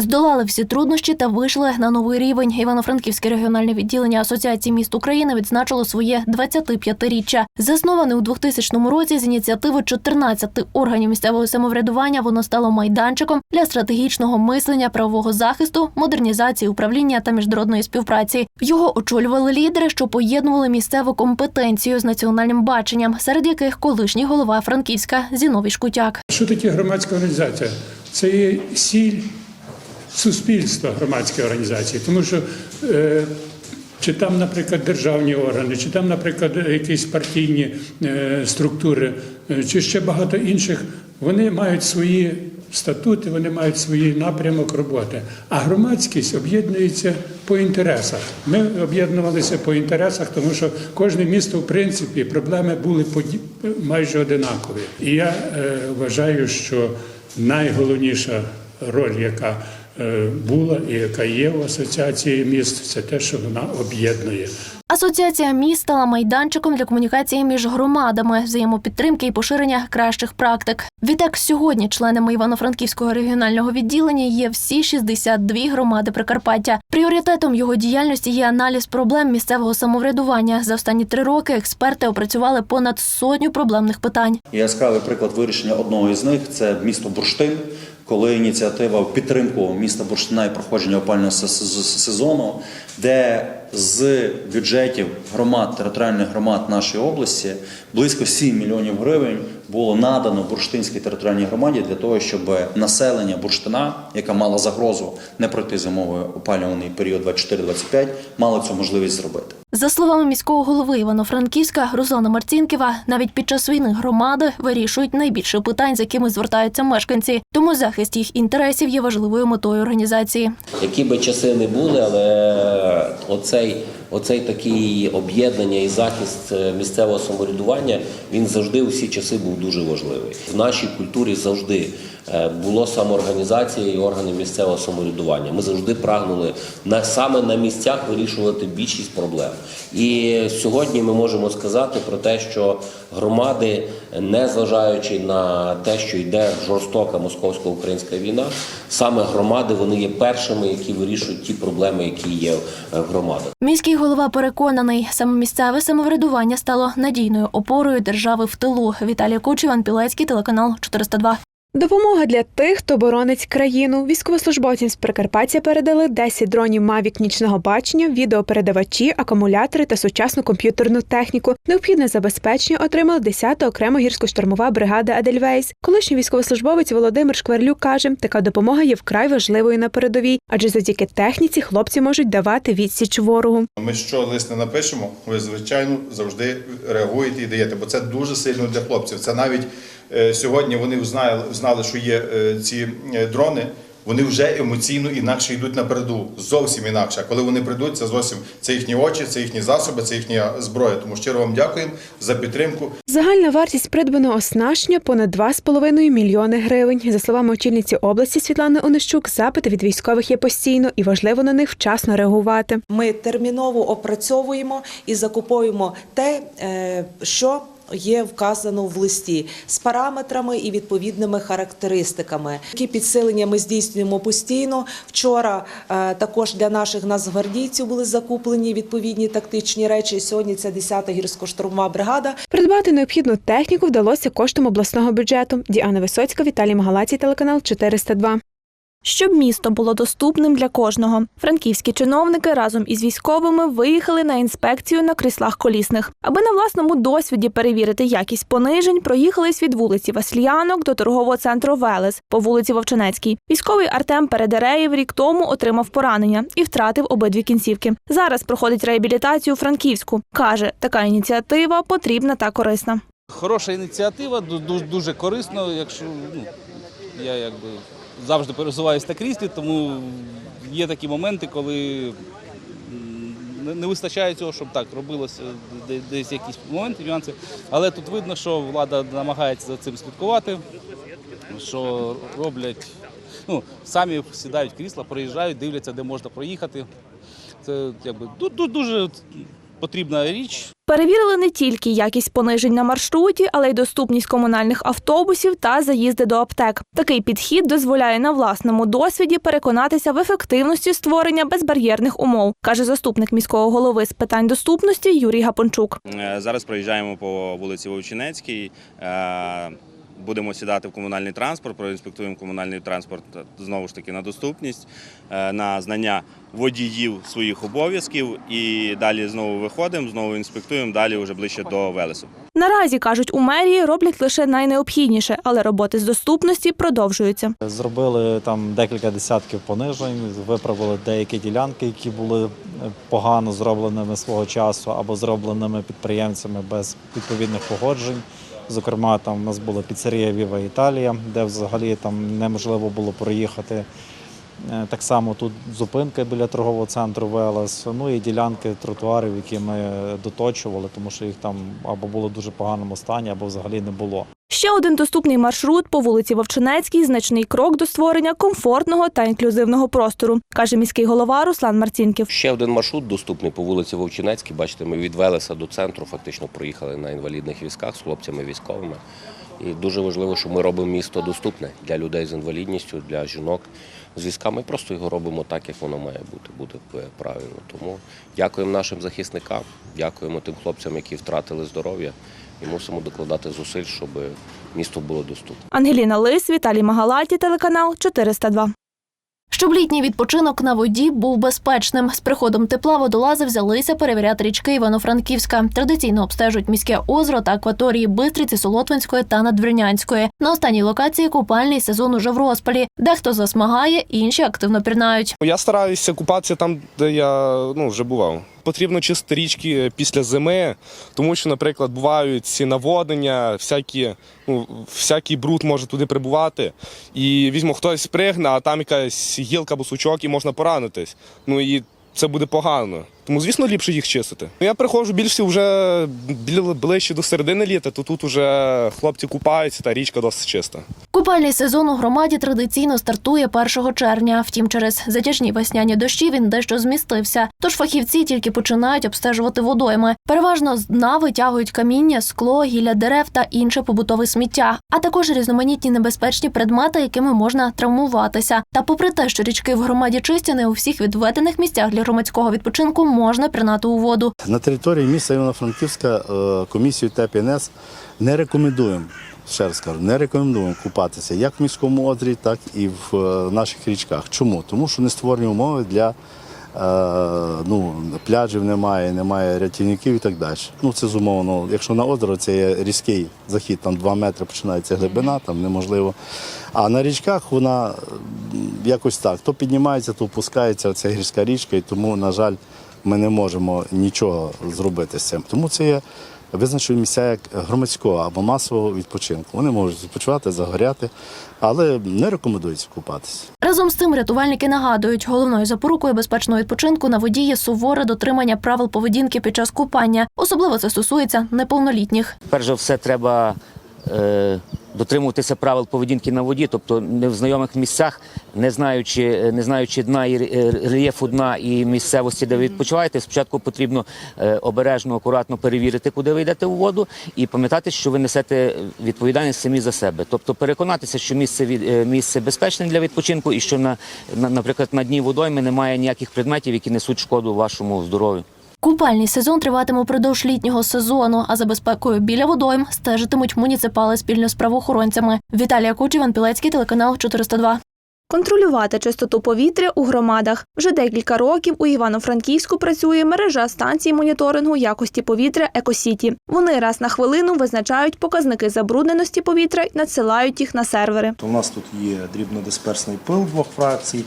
Здолали всі труднощі та вийшли на новий рівень. Івано-Франківське регіональне відділення Асоціації міст України відзначило своє 25-річчя. Засноване у 2000 році з ініціативи 14 органів місцевого самоврядування, воно стало майданчиком для стратегічного мислення, правового захисту, модернізації управління та міжнародної співпраці. Його очолювали лідери, що поєднували місцеву компетенцію з національним баченням, серед яких колишній голова Франківська Зіновій Шкутяк. Що таке громадська організація? Це є сіль суспільства громадської організації, тому що е, чи там, наприклад, державні органи, чи там, наприклад, якісь партійні е, структури, е, чи ще багато інших, вони мають свої статути, вони мають свій напрямок роботи. А громадськість об'єднується по інтересах. Ми об'єднувалися по інтересах, тому що кожне місто, в принципі, проблеми були поді- майже одинакові. І я е, вважаю, що найголовніша роль, яка е, була і яка є у асоціації міст, це те, що вона об'єднує. Асоціація міст стала майданчиком для комунікації між громадами, взаємопідтримки і поширення кращих практик. Відтак, сьогодні членами Івано-Франківського регіонального відділення є всі 62 громади Прикарпаття. Пріоритетом його діяльності є аналіз проблем місцевого самоврядування. За останні три роки експерти опрацювали понад сотню проблемних питань. Яскравий приклад вирішення одного із них це місто Бурштин, коли ініціатива в підтримку міста Бурштина і проходження опального се- се- сезону, де з бюджетів громад, територіальних громад нашої області близько 7 мільйонів гривень було надано бурштинській територіальній громаді для того, щоб населення Бурштина, яка мала загрозу не пройти зимовий опалюваний період 24-25, мало цю можливість зробити. За словами міського голови Івано-Франківська Руслана Марцінківа, навіть під час війни громади вирішують найбільше питань, з якими звертаються мешканці. Тому захист їх інтересів є важливою метою організації. Які би часи не були, але оцей, оцей такий об'єднання і захист е, місцевого самоврядування він завжди у всі часи був дуже важливий. В нашій культурі завжди е, було самоорганізація і органи місцевого самоврядування. Ми завжди прагнули на саме на місцях вирішувати більшість проблем. І сьогодні ми можемо сказати про те, що громади, не зважаючи на те, що йде жорстока московсько-українська війна, саме громади вони є першими, які вирішують ті проблеми, які є е, в громадах. Міський голова переконаний, саме місцеве самоврядування стало надійною опорою держави в тилу. Віталій Кучеван, Пілецький, телеканал 402. Допомога для тих, хто боронить країну. Військовослужбовцям з Прикарпаття передали 10 дронів Mavic нічного бачення, відеопередавачі, акумулятори та сучасну комп'ютерну техніку. Необхідне забезпечення отримала 10-та окрема гірсько-штурмова бригада Адельвейс. Колишній військовослужбовець Володимир Шкверлюк каже, така допомога є вкрай важливою на передовій, адже завдяки техніці хлопці можуть давати відсіч ворогу. Ми що лист не напишемо, ви звичайно завжди реагуєте і даєте, бо це дуже сильно для хлопців. Це навіть сьогодні вони знали, знали, що є е, ці е, дрони. Вони вже емоційно інакше йдуть на переду, зовсім інакше. А коли вони прийдуть, це зовсім це їхні очі, це їхні засоби, це їхня зброя. Тому щиро вам дякуємо за підтримку. Загальна вартість придбаного оснащення понад 2,5 мільйони гривень. За словами очільниці області Світлани Онищук, запити від військових є постійно і важливо на них вчасно реагувати. Ми терміново опрацьовуємо і закуповуємо те, е, що є вказано в листі з параметрами і відповідними характеристиками. Такі підсилення ми здійснюємо постійно. Вчора е, також для наших нацгвардійців були закуплені відповідні тактичні речі. Сьогодні це 10-та гірсько-штурмова бригада. Придбати необхідну техніку вдалося коштом обласного бюджету. Діана Висоцька, Віталій Магалацій, телеканал 402. Щоб місто було доступним для кожного, франківські чиновники разом із військовими виїхали на інспекцію на кріслах колісних. Аби на власному досвіді перевірити якість понижень, проїхались від вулиці Васліянок до торгового центру Велес по вулиці Вовчинецькій. Військовий Артем Передереєв рік тому отримав поранення і втратив обидві кінцівки. Зараз проходить реабілітацію у Франківську. каже, така ініціатива потрібна та корисна. Хороша ініціатива, ду- ду- дуже корисно, якщо ну, я якби завжди пересуваюся на кріслі, тому є такі моменти, коли не- вистачає цього, щоб так робилося десь якісь моменти, нюанси. Але тут видно, що влада намагається за цим слідкувати, що роблять, ну, самі сідають в крісла, проїжджають, дивляться, де можна проїхати. Це якби ду- дуже потрібна річ. Перевірили не тільки якість понижень на маршруті, але й доступність комунальних автобусів та заїзди до аптек. Такий підхід дозволяє на власному досвіді переконатися в ефективності створення безбар'єрних умов, каже заступник міського голови з питань доступності Юрій Гапончук. Е, Зараз проїжджаємо по вулиці Вовчинецькій. Будемо сідати в комунальний транспорт, проінспектуємо комунальний транспорт е, знову ж таки на доступність, е, на знання водіїв своїх обов'язків. І далі знову виходимо, знову інспектуємо, далі вже ближче до Велесу. Наразі кажуть, у мерії роблять лише найнеобхідніше, але роботи з доступності продовжуються. Зробили там декілька десятків понижень, виправили деякі ділянки, які були е, погано зробленими свого часу або зробленими підприємцями без відповідних погоджень. Зокрема, там у нас була піцерія Віва Італія, де взагалі там неможливо було проїхати. Е, Так само тут зупинка біля торгового центру Велес, ну і ділянки тротуарів, які ми доточували, тому що їх там або було дуже поганому стані, або взагалі не було. Ще один доступний маршрут по вулиці Вовчинецькій значний крок до створення комфортного та інклюзивного простору, каже міський голова Руслан Марцінків. Ще один маршрут доступний по вулиці Вовчинецькій. Бачите, ми від Велеса до центру фактично проїхали на інвалідних візках з хлопцями військовими. І дуже важливо, що ми робимо місто доступне для людей з інвалідністю, для жінок з візками. Просто його робимо так, як воно має бути, буде правильно. Тому дякуємо нашим захисникам, дякуємо тим хлопцям, які втратили здоров'я, і мусимо докладати зусиль, щоб місто було доступне. Ангеліна Лис, Віталій Магалаті, телеканал 402. Щоб літній відпочинок на воді був безпечним. З приходом тепла водолази взялися перевіряти річки Івано-Франківська. Традиційно обстежують міське озеро та акваторії Бистриці, Солотвинської та Надвірнянської. На останній локації купальний сезон уже в розпалі. Дехто засмагає, інші активно пірнають. Я стараюся купатися там, де я ну, вже бував. Потрібно чистити річки після зими, тому що, наприклад, бувають ці наводнення, всякі, ну, всякий бруд може туди прибувати. І візьмо, хтось спригне, а там якась гілка або сучок і можна поранитись. Ну і це буде погано. Тому, звісно, ліпше їх чистити. Я приходжу більше вже ближче до середини літа, то тут уже хлопці купаються та річка досить чиста. Купальний сезон у громаді традиційно стартує 1 червня. Втім, через затяжні весняні дощі він дещо змістився. Тож фахівці тільки починають обстежувати водойми. Переважно з дна витягують каміння, скло, гілля дерев та інше побутове сміття, а також різноманітні небезпечні предмети, якими можна травмуватися. Та попри те, що річки в громаді чисті, не у всіх відведених місцях для громадського відпочинку можна пірнати у воду. На території міста Івано-Франківська е, комісію ТПНС не рекомендуємо. Ще раз кажу, не рекомендуємо купатися як в міському озері, так і в е, наших річках. Чому? Тому що не створені умови для е, ну, пляжів немає, немає рятівників і так далі. Ну, це зумовлено. Якщо на озеро це є різкий захід, там 2 метри починається глибина, там неможливо. А на річках вона якось так. То піднімається, то опускається ця гірська річка, і тому, на жаль, ми не можемо нічого зробити з цим. Тому це є визначені місця як громадського або масового відпочинку. Вони можуть відпочивати, загоряти, але не рекомендується купатися. Разом з тим рятувальники нагадують, головною запорукою безпечного відпочинку на воді є суворе дотримання правил поведінки під час купання. Особливо це стосується неповнолітніх. перш за все треба е, дотримуватися правил поведінки на воді, тобто не в знайомих місцях, не знаючи, не знаючи дна і рельєфу дна і місцевості, де ви відпочиваєте, спочатку потрібно е, обережно, акуратно перевірити, куди ви йдете у воду, і пам'ятати, що ви несете відповідальність самі за себе. Тобто переконатися, що місце від е, місце безпечне для відпочинку, і що на, на наприклад на дні водойми немає ніяких предметів, які несуть шкоду вашому здоров'ю. Купальний сезон триватиме упродовж літнього сезону, а за безпекою біля водойм стежитимуть муніципали спільно з правоохоронцями. Віталія Куч, Іван Пілецький, телеканал 402. Контролювати чистоту повітря у громадах. Вже декілька років у Івано-Франківську працює мережа станцій моніторингу якості повітря Екосіті. Вони раз на хвилину визначають показники забрудненості повітря і надсилають їх на сервери. У нас тут є дрібнодисперсний пил двох фракцій,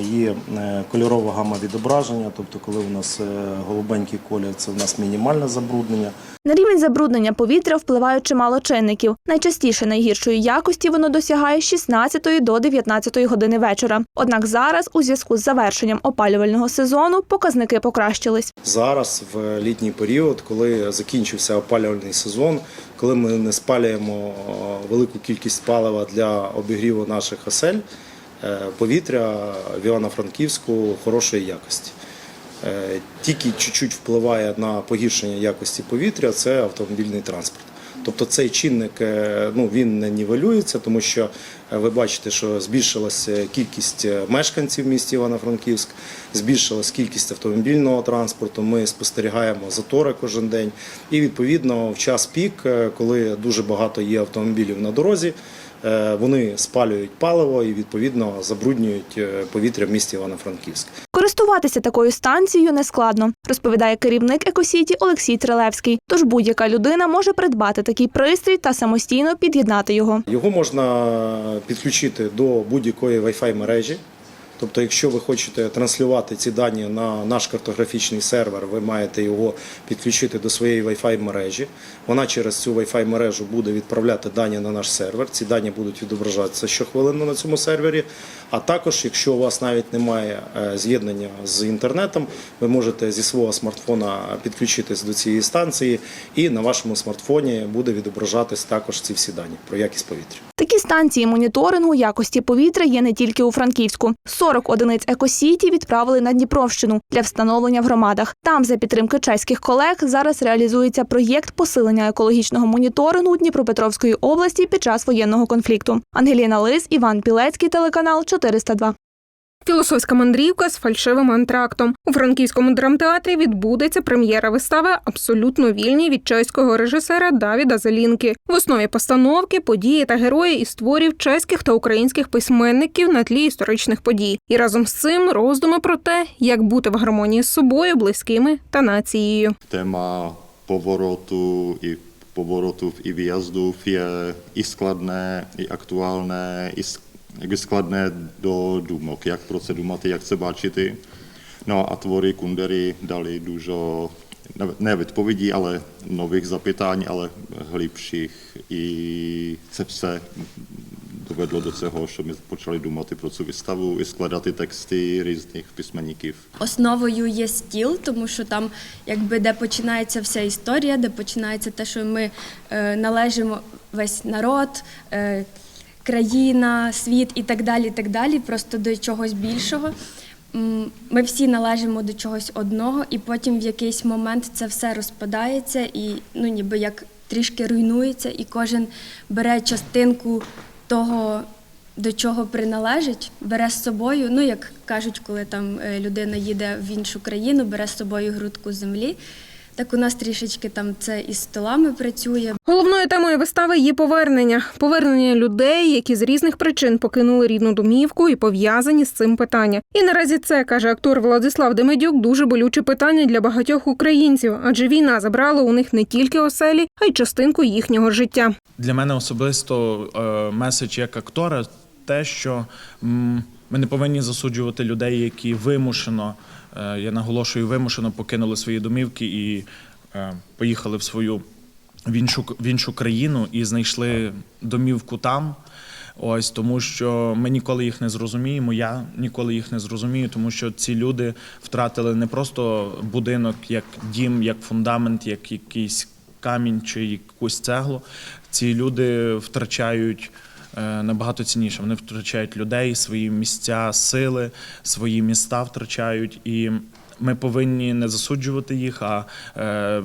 є е, кольорова гама відображення, тобто коли у нас е, голубенький колір, це у нас мінімальне забруднення. На рівень забруднення повітря впливають чимало чинників. Найчастіше найгіршої якості воно досягає з 16 до 19 години вечора. Однак зараз, у зв'язку з завершенням опалювального сезону, показники покращились. Зараз в літній період, коли закінчився опалювальний сезон, коли ми не спалюємо е, велику кількість палива для обігріву наших осель, е, повітря в Івано-Франківську хорошої якості. е, тільки чуть-чуть впливає на погіршення якості повітря, це автомобільний транспорт. Тобто цей чинник е, ну, він не нівелюється, тому що е, ви бачите, що збільшилася кількість е, мешканців в місті Івано-Франківськ, збільшилась кількість автомобільного транспорту. Ми спостерігаємо затори кожен день. І відповідно в час пік, е, коли дуже багато є автомобілів на дорозі, е, вони спалюють паливо і відповідно забруднюють е, повітря в місті Івано-Франківськ. Користуватися такою станцією нескладно, розповідає керівник Екосіті Олексій Трилевський. Тож будь-яка людина може придбати такий пристрій та самостійно під'єднати його. Його можна підключити до будь-якої Wi-Fi мережі. Тобто, якщо ви хочете транслювати ці дані на наш картографічний сервер, ви маєте його підключити до своєї Wi-Fi мережі. Вона через цю Wi-Fi мережу буде відправляти дані на наш сервер. Ці дані будуть відображатися щохвилинно на цьому сервері. А також, якщо у вас навіть немає е, з'єднання з інтернетом, ви можете зі свого смартфона підключитись до цієї станції, і на вашому смартфоні буде відображатись також ці всі дані про якість повітря. Такі станції моніторингу якості повітря є не тільки у Франківську. 40 одиниць екосіті відправили на Дніпровщину для встановлення в громадах. Там, за підтримки чеських колег, зараз реалізується проєкт посилення екологічного моніторингу Дніпропетровської області під час воєнного конфлікту. Ангеліна Лис, Іван Пілецький, телеканал 402. Філософська мандрівка з фальшивим антрактом. У франківському драмтеатрі відбудеться прем'єра вистави абсолютно вільні від чеського режисера Давіда Зелінки. В основі постановки події та герої із творів чеських та українських письменників на тлі історичних подій. І разом з цим роздуми про те, як бути в гармонії з собою, близькими та нацією. téma povorotu i povorotů i výjazdů je i skladné, i aktuálné, i s- jakby skladné do думок, як про це думати, як це бачити. No a tvory Kundery dali dużo ne- але нових запитань, але глибших. І це все доведло до цього, що ми почали думати про цю виставу і складати тексти різних письменників. Основою є стіл, тому що там, якби де починається вся історія, де починається те, що ми е, належимо весь народ, е, країна, світ і так далі, так далі, просто до чогось більшого. Ми всі належимо до чогось одного, і потім в якийсь момент це все розпадається і ну, ніби як трішки руйнується, і кожен бере частинку того, до чого приналежить, бере з собою. Ну, як кажуть, коли там е, людина їде в іншу країну, бере з собою грудку землі. Так у нас трішечки там це із столами працює. Головною темою вистави є повернення. Повернення людей, які з різних причин покинули рідну домівку і пов'язані з цим питання. І наразі це каже актор Владислав Демедюк. Дуже болюче питання для багатьох українців, адже війна забрала у них не тільки оселі, а й частинку їхнього життя. Для мене особисто е, меседж як актора те, що ми не повинні засуджувати людей, які вимушено, е, я наголошую, вимушено покинули свої домівки і е, поїхали в свою в іншу, в іншу країну і знайшли домівку там. Ось тому, що ми ніколи їх не зрозуміємо. Я ніколи їх не зрозумію, тому що ці люди втратили не просто будинок як дім, як фундамент, як якийсь камінь чи якусь цеглу. Ці люди втрачають набагато цінніше. Вони втрачають людей, свої місця, сили, свої міста втрачають. І ми повинні не засуджувати їх, а е,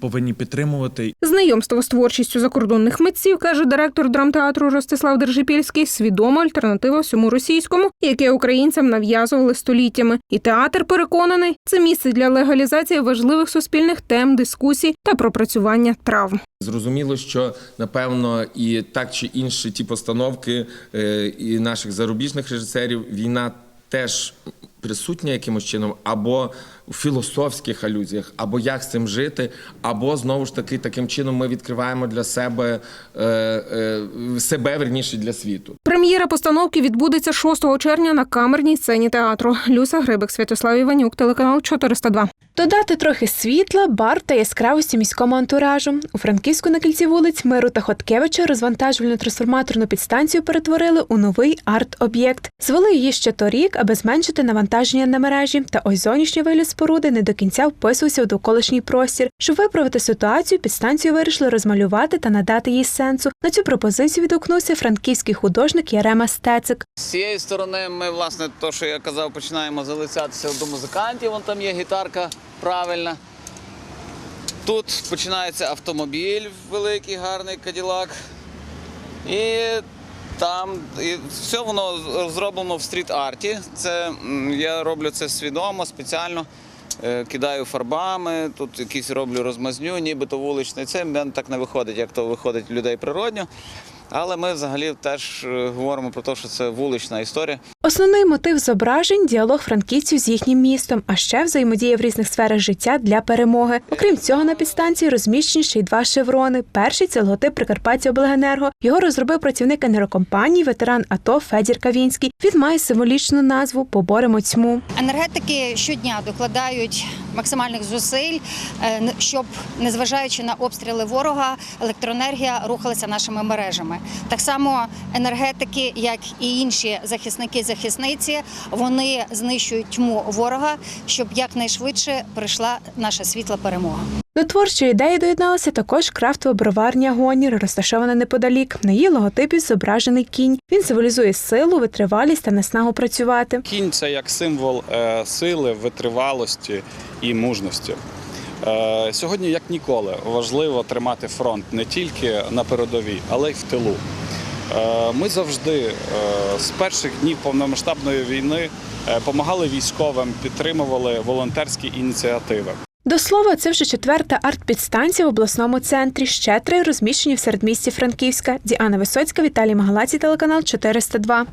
повинні підтримувати Знайомство з творчістю закордонних митців, каже директор драмтеатру Ростислав Держипільський, свідома альтернатива всьому російському, яке українцям нав'язували століттями. І театр переконаний, це місце для легалізації важливих суспільних тем, дискусій та пропрацювання травм. Зрозуміло, що напевно і так чи інші ті постановки е, і наших зарубіжних режисерів війна теж присутня якимось чином, або у філософських алюзіях, або як з цим жити, або знову ж таки таким чином ми відкриваємо для себе е, е, себе верніше для світу. Прем'єра постановки відбудеться 6 червня на камерній сцені театру. Люся Грибик, Святослав Іванюк, телеканал 402. Додати трохи світла, бар та яскравості міському антуражу. У Франківську на кільці вулиць Миру та Хоткевича розвантажувальну трансформаторну підстанцію перетворили у новий арт-об'єкт. Звели її ще торік, аби зменшити навантаження на мережі. Та ось зовнішній вигляд споруди не до кінця вписувався у довколишній простір. Щоб виправити ситуацію, підстанцію вирішили розмалювати та надати їй сенсу. На цю пропозицію відгукнувся франківський художник Ярема Стецик. З цієї сторони ми, власне, то, що я казав, починаємо залицятися до музикантів. Вон там є гітарка правильна. Тут починається автомобіль великий, гарний каділак. І там і все воно зроблено в стріт-арті. Це я роблю це свідомо, спеціально. Е, Кидаю фарбами, тут якісь роблю розмазню, нібито вуличний. Це в мене так не виходить, як то виходить людей природньо. Але ми взагалі теж е, говоримо про те, що це вулична історія. Основний мотив зображень діалог франківців з їхнім містом, а ще взаємодія в різних сферах життя для перемоги. Окрім цього, на підстанції розміщені ще й два шеврони. Перший це логотип Прикарпаття Обленерго. Його розробив працівник енергокомпанії, ветеран АТО Федір Кавінський. Він має символічну назву Поборемо тьму. Енергетики щодня докладають максимальних зусиль, е, щоб, незважаючи на обстріли ворога, електроенергія рухалася нашими мережами. Так само енергетики, як і інші захисники захисниці, вони знищують тьму ворога, щоб якнайшвидше прийшла наша світла перемога. До творчої ідеї доєдналася також крафтова броварня Гонір, розташована неподалік. На її логотипі зображений кінь. Він символізує силу, витривалість та наснагу працювати. Кінь це як символ е, сили, витривалості і мужності. Е, Сьогодні, як ніколи, важливо тримати фронт не тільки на передовій, але й в тилу. Е, Ми завжди з перших днів повномасштабної війни допомагали військовим, підтримували волонтерські ініціативи. До слова, це вже четверта арт-підстанція в обласному центрі. Ще три розміщені в середмісті Франківська. Діана Висоцька, Віталій Магалаці, телеканал 402.